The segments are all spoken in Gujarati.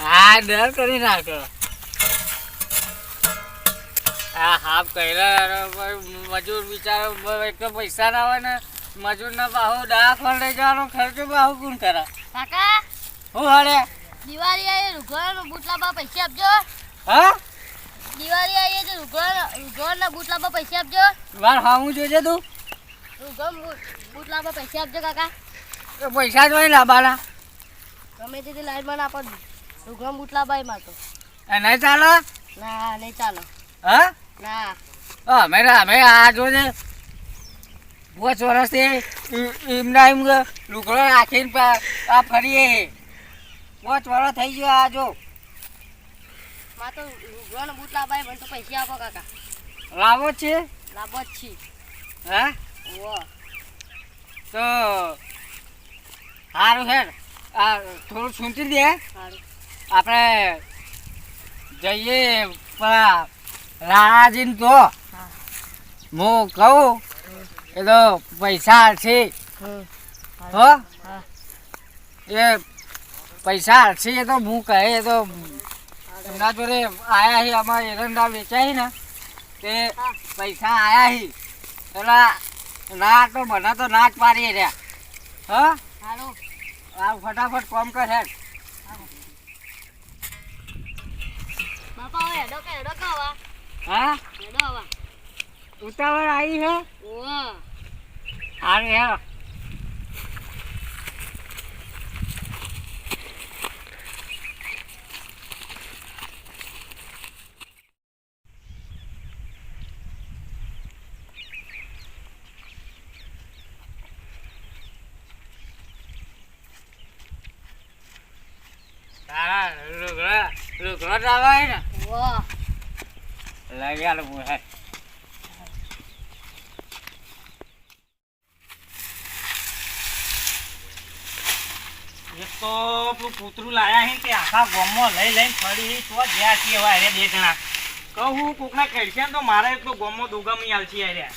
હા ડર કરી નાખો હા હાફ કર્યા મજૂર બિચારો એક તો પૈસા ના હોય ને મજૂર ના બાહુ ફળ લઈ જવાનો ખર્ચો બાહુ કોણ કરે. કાકા? હું હડે દિવાળી આવી રૂગોળાનો બૂટલા બા પૈસા આપજો. હા? દિવાળી આવી છે રૂગોળા રૂગોળાના બૂટલા બા પૈસા આપજો. વાર હામું જોજે તું. રૂગોળ બૂટલા બા પૈસા આપજો કાકા. તો પૈસા જ હોય લાવવાના ગમે તે લાઈનમાં ના પડે રૂગોળ બૂટલા બાઈ માં તો. એ નહીં ચાલે? ના નહીં ચાલો. હા? ના. હા અમે અમે આ જોજે. પાંચ વર્ષથી એમના એમ લુગડો રાખીને આ ફરીએ. પાંચ વાળા થઈ ગયો આ જો. માં તો રૂગોળાનો બૂટલા ભાઈ મને તો પૈસા આપો કાકા. લાવો છે? લાવો જ છી. હા? ઓ તો સારું હેડ. આ થોડું સૂંટી દે. આપણે જઈએ પેલા રાણાજીને તો. હું. કહું એ તો પૈસા છે. હા. એ પૈસા છે એ તો હું કહે એ તો એમના જોડે આયા હી અમારે એરંડા વેચાય ને તે પૈસા આયા હી. પેલા ના તો મને તો ના જ પાડી રહ્યા. હા? આ ફટાફટ કોમ કર. હેડ બાપા હવે હેડો કે હેડો કે હા? હેડો ઉતાવળ આવી હે? ઓ સારું હેડ તારા લુગડા લુગડા ને. એક તો પેલું કૂતરું લાયા હે તે આખા ગામમાં લઈ લઈને ફરી તો જ્યાં છીએ હવે અરે બે જણા. કહું કોકના કહેશે તો મારે તો ગામમાં દુગમી આલછી અરે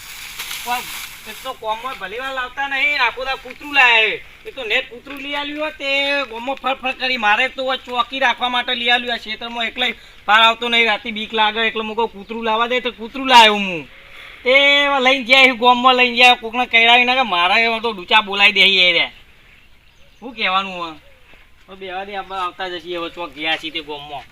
પણ એક તો ભલીવાર ભલી લાવતા નહીં આખો દા કૂતરું લાવે. એ તો નેટ કૂતરું લઈ આવ્યું તે ગામમાં ફર ફર કરી. મારે તો ચોકી રાખવા માટે લઈ આવ્યું, આ ક્ષેત્રમાં એકલે પાર આવતો નહીં રાતે બીક લાગે, એટલે મૂકો કૂતરું લાવવા દે, તો કૂતરું લાવ્યો હું. તે લઈને જાય ગોમમાં લઈને જાય કોકને કહેવાય ના કે મારા એવા તો ડૂચા બોલાવી દે એ રે શું કહેવાનું હવે બેવા દે આવતા જશે હવે ચોક ગયા છીએ તે ગોમમાં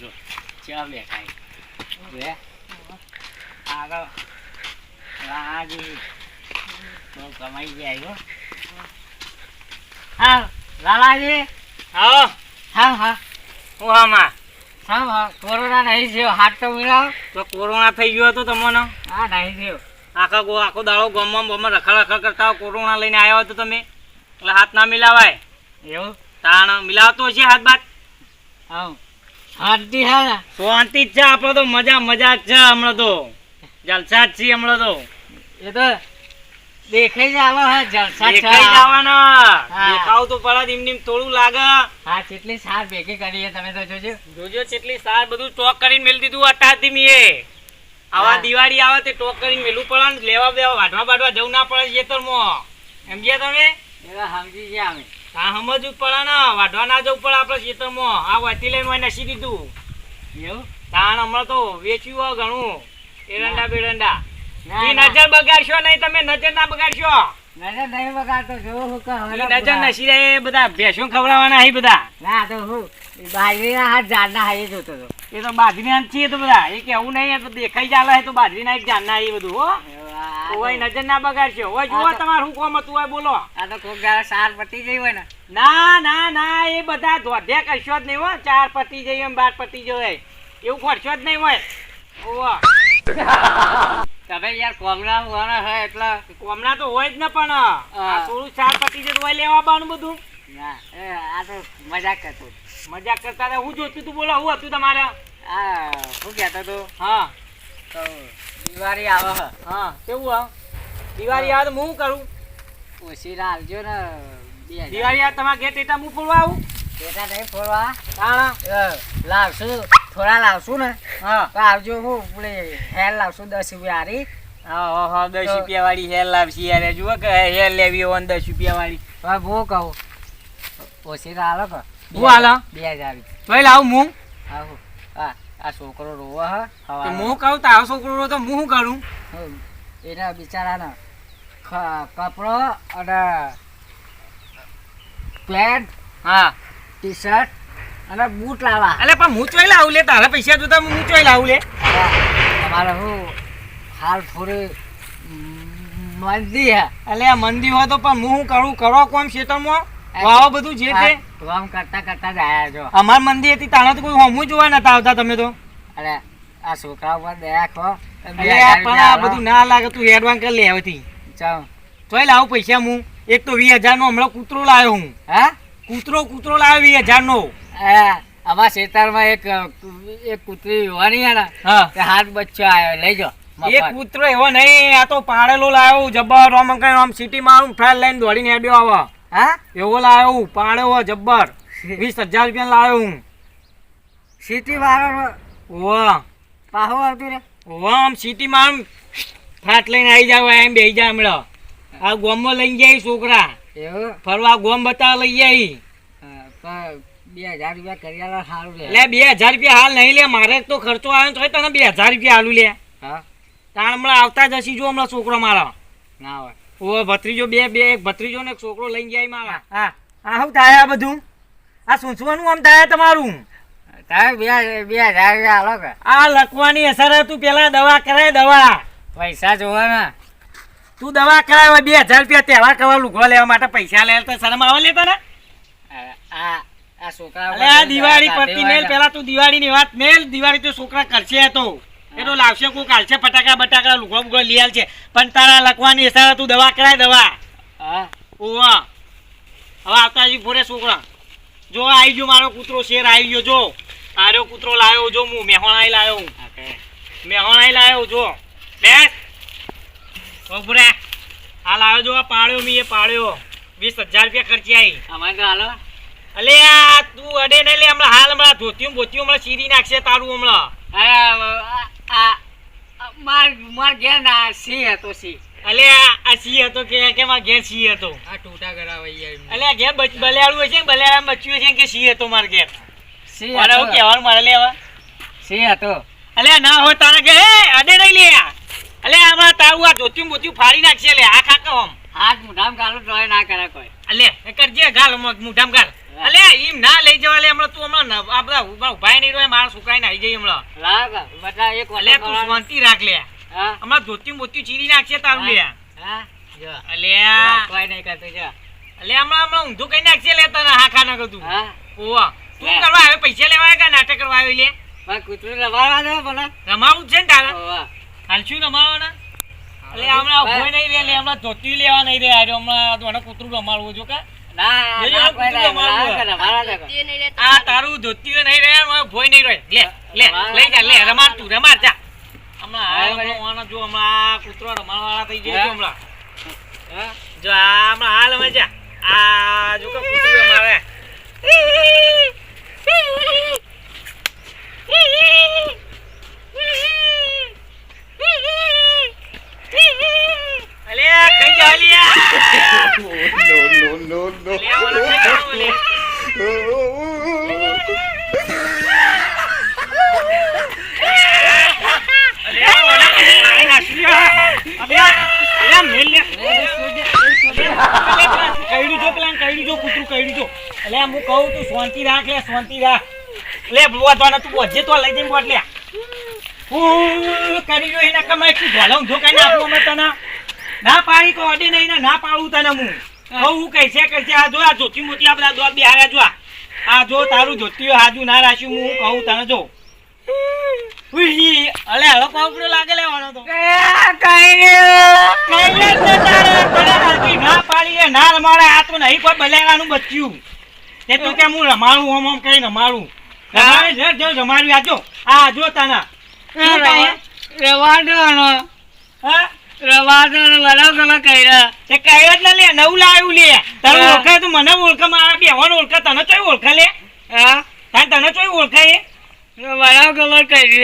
જો ચા બેઠા રે આગળ. રાજી તો કમાઈ જાય હો હા લાલાજી? હા. હા હા. હું હા હા કોરોના નહીં થયો. હાથ તો મિલાવ. તો કોરોના થઈ ગયો હતો તમને? હા નહીં થયો. આખા ગો આખો દાડો ગમમાં ગામમાં રખડ રખડ કરતા કોરોના લઈને આવ્યા હતો તમે? એટલે હાથ ના મિલાવાય? એવું? તાણ મિલાવતો છે હાથ બાદ? હા. શાંતિ હે. શાંતિ જ છે આપણે તો મજા મજા જ છે હમણાં તો. જલસા જ છીએ હમણાં તો. એ તો દેખાઈ જ આવે હે જલસા છે. દેખાઈ જવાના. દેખાવ તો પડે એમ નેમ થોડું લાગે. હા કેટલી સાર ભેગી કરીએ તમે તો જોજો. જોજો કેટલી સાર બધું ટોક કરીને મેલ દીધું અટાથી મીએ આવા દિવાળી આવે તે ટોક કરીને મેલું પડે ને લેવા બેવા વાઢવા બાઢવા જવું ના પડે તો મો એમ ગયા તમે? એવા સમજી ગયા અમે. આ સમજવું પડે ને. વાઢવા ના જવું પડે આપણે ખેતરમાં. આ વાટી લઈને હોય નસી દીધું? એવું? તાણ હમણાં તો વેચ્યું હોય ઘણું. એરંડા બેરંડા. નજર બગાડશો નહીં તમે નજર ના બગાડશો. નજર નહીં બગાડતો જો હું નજર નસી રહે બધા ભેંસો ખવડાવવાના બધા. ના તો હું બાજરીના હાથ ઝાડના હાથે જોતો હતો. એ તો બાજરીના છીએ તો બધા. એ કેવું નહીં તો દેખાઈ ચાલે તો બાજરીના એક ઝાડના એ બધું હો. ઓય નજર ના બગાડશો. ઓય જુઓ તમાર હું કોમ હતું ઓય બોલો. આ તો કોક દાડો સાર પતી ગઈ હોય ને. ના ના ના એ બધા ધોધ્યા કરશો જ નહીં હો. ચાર પતી જઈ એમ બાર પતી જાય. એવું ખોરશો જ નહીં હોય. ઓવા તમે યાર કોમના હોવાના હોય એટલે કોમના તો હોય જ ને પણ આ થોડું ચાર પતી જાય તો લેવા બાનું બધું. ના આ તો મજાક કરતો મજાક કરતા હું જોતું તું બોલો હું હતું તમારે? આ શું કહેતો તું હા. દિવાળી આવે. હે હા કેવું આવ દિવાળી આવે તો હું કરું? ઓછી રાખજો ને દિવાળી આવે તમારા ઘેર ટેટા હું ફોડવા આવું? ટેટા નહીં ફોડવા. હા. લાવશું. થોડા લાવશું ને. હા. આવજો હું પેલી હેર લાવશું દસ રૂપિયા હારી હા હા હા દસ રૂપિયા વાળી હેર લાવશી યાર. જુઓ કે હેર લેવી હોય દસ રૂપિયા વાળી હા બહુ કહું? ઓછી હાલો કે? હું હાલો? બે હજાર તોય લાવું હું? આવું આ આ છોકરો રોવો હા. હું કહું તારો છોકરો રો તો હું શું કરું. એના બિચારાના કપડો અને પેન્ટ હા. ટી શર્ટ અને બૂટ લાવવા. એટલે પણ હું ચોઈ લાવું લે તારા પૈસા જોતા હું ચોઈ લાવું લે. તમારે હું હાલ થોડી મંદી હે. એટલે મંદી હોય તો પણ હું શું કરું? કરો કોમ ખેતરમાં? વાવો બધું જે તે આમ કરતા કરતા જ આયા છો. અમાર મંદી હતી તાણે તો કોઈ હોમું જોવા નતા આવતા તમે તો. અરે આ છોકરા ઉપર દયા ખો. પણ આ બધું ના લાગે તું એડવાન્સ કરી લે હવેથી ચાલ ચોઈ લાવ પૈસા હું એક તો વીસ હજાર નો હમણાં કૂતરો લાવ્યો હું. હા? કૂતરો કૂતરો લાવ્યો વીસ હજાર નો અમારા શેતારમાં એક એક કૂતરી હોવાની હે ને હાથ બચ્ચો આવ્યો લઈ જાઓ એક. કૂતરો એવો નહીં આ તો પાડેલો લાવ્યો જબ્બર રોમ આમ સિટી માં આમ ફેર લઈને દોડીને હેડ્યો આવે. હા? એવો લાવ્યો હું પાડ્યો જબ્બર. વીસ હજાર રૂપિયા લાવ્યો હું. સિટી વાળો વાહ પાહો આવતું રે વાહ આમ સિટી માં આમ ફાટ લઈને આવી જાવ એમ બેસી જાય હમણાં. આ ગોમમાં લઈ જાય છોકરા. ફરવા ગોમ બતાવવા લઈ જાય બે હજાર રૂપિયા કરિયાલા સારું લે. લે બે હજાર રૂપિયા હાલ નહીં લે મારે તો ખર્ચો આવ્યો તો તને બે હજાર રૂપિયા હાલું લે. હા. તાણ હમણાં આવતા જશી જો હમણાં છોકરો મારો. ના હોય. ઓ ભત્રીજો બે બે એક ભત્રીજો ને એક છોકરો લઈને જાય મારા. હા આ શું થાય આ બધું? આ સૂંચવાનું આમ થાય તમારું? આ લખવાની અસર તું પેલા દવા કરાય દવા. પૈસા જોવાના. તું દવા કરાય હવે બે હજાર રૂપિયા તહેવાર કરવા લુગડો લેવા માટે પૈસા લે તો શરમ આવે લેતા ને આ છોકરા દિવાળી પડતી મેલ પેલા તું દિવાળી ની વાત મેલ દિવાળી તો છોકરા કરશે તો. એ તો લાવશે કોઈ કાલશે ફટાકા બટાકા લુગો બુગો લઈ છે પણ તારા લખવાની અસર તું દવા કરાય દવા. હા. ઓવા હવે આવતા હજી ફોરે છોકરા. જો આવી ગયો મારો કૂતરો શેર આવી ગયો જો. આર્યો કૂતરો લાવ્યો જો હું. મેહોણાઈ લાવ્યો હું. મેહોણાઈ લાવ્યો જો. બેસ. બપોરે આ લાવ્યો જો આ પાળ્યો મી એ પાળ્યો. વીસ હજાર રૂપિયા ખર્ચી આવી અમારે તો હાલો. અલે આ તું અડે ને લે હમણાં હાલ હમણાં ધોતિયું બોતિયું હમણાં સીરી નાખશે તારું હમણાં. આ આ આ માર માર ઘેર ના સી હતો સી અલે આ આ સી હતો કે કે મારા ઘેર સી હતો? આ ટૂટા કરાવે યાર અલે ઘેર બચ- બલેહાડું હશે ને બલેહાડામાં બચ્યું હશે ને કે સી હતો મારા ઘેર? સી મારે શું હતો કહેવાનું મારે સી હતો. અલે ના હોય તારે કે અડે નહીં લે અલે આમાં તારું આ ધોતિયું બોતિયું ફાડી નાખશે લે આ ખાકા આમ. હાથ મુઠામ ટ્રોય ના કરે કોઈ. અલે કરજે ગાલ મુઠામ ગાલ અલે એમ ના લઈ જવા લે હમણાં તું હમણાં આપડા ઉભાઈ ઊભા નહીં રહ્યો મારા સુકાઈને આવી જાય હમણાં. લાગ બટા એક અલે તું શાંતિ રાખ લે. હમણાં ધોતી મોતી ચીરી નાખશે તારું લે. હા? જો. અલે. કોઈ નહીં કરતો જો. અલે હમણાં હમણાં ઊંધું કઈ નાખશે લે તને હા ખા ના હા? ઓવા. તું કરવા આવે પૈસા લેવા કે નાટક કરવા આવ્યો લે? પણ કૂતરું રમાડવા દે બોલો રમાવું જ છે ને તારા. હાલ શું રમાવાના એટલે હમણાં કોઈ નહીં રે લે હમણાં ધોતી લેવા નહીં રે આર્યો હમણાં તો કૂતરું રમાડવું જો કે. કૂતરું. આ તારું નહીં રે ભોય નહીં રહે લે લે લઈ જા લે રમાડ તું રમાડ જા. હમણાં જો હમણાં કૂતરો રમાડવાળા થઈ જાય હમણાં. જો આ હમણાં હાલ હવે જા. આ જો કુતરો કૂતરું રમાડે અલે કઈ જા લિયા no, no, no, લે ઓલો કઈ જાવ લે અલે ઓલા મારી નાખ્યા અબે અલે મેલ લે કઈડું જો પેલા કઈડું જો કૂતરું કઈડું જો અલે હું કહું તું શાંતિ રાખ લે શાંતિ રાખ લે બોધવાના તું બોજે તો લઈ જઈને બોટ લે હું કરી જો એના કમાઈ તું ભલાઉં જો કઈ નાખું અમે તને ના પાડી તો અડે નહીં ના પાડું તને હું હું કૈસે કૈસે આ જો આ જોતી મોતી આ બધા દોત બિહાર્યા જો આ. જો તારું જોતી હાજુ ના રાખ્યું હું કહું તને જો અલે હવે પાવડો લાગે લેવાનો તો એ કઈ નહીં. કઈ જ ન પાડી ના રમાડે, આ તો નહીં કોઈ બલેરાનું બચ્યું. તે તું કે હું રમાડું ઓમ ઓમ કઈ રમાડું. રમાડે છે, જો રમાડ્યું આ જો. આ જો તને. હા? રવાડોનો બરાબર તમે કર્યા તે જ લે, નવું લાવ્યું લે. તારું હા. તો મને ઓળખે, મારા બેવાને ઓળખે, તને ચોય ઓળખા લે? હા તારે તને ચોય ઓળખે એ? બરાબર ખબર કરી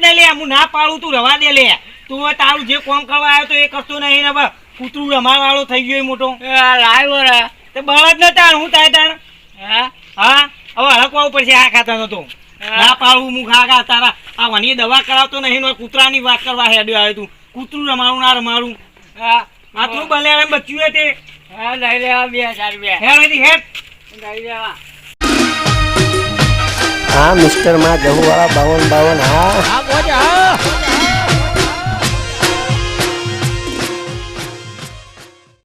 જ લે, હું ના પાડું, તું રવા દે લે. તું તારું જે કોમ કરવા આવ્યો તો એ કરતો નહીં ને બસ. કૂતરું થઈ ગયો મોટો લાય બોરા તે બળદ ન તાણ હું થાય તાણ હા હા હવે હળકવા પડશે આ ખાતા નતો ના પાડું હું ખા તારા આ વની દવા કરાવતો નહીં ને કૂતરાની વાત કરવા હેડ્યો આવ્યો તું કૂતરું રમાડું ના રમાડું. હા આ તું બચ્યું હતી તે. હા લઈ લેવા બે હજાર રૂપિયા. હે અહીંથી હેડ. લઈ લેવા. હા મિસ્ટરમાં જવું વાળા બાવન બાવન હા. હા બોજ હા.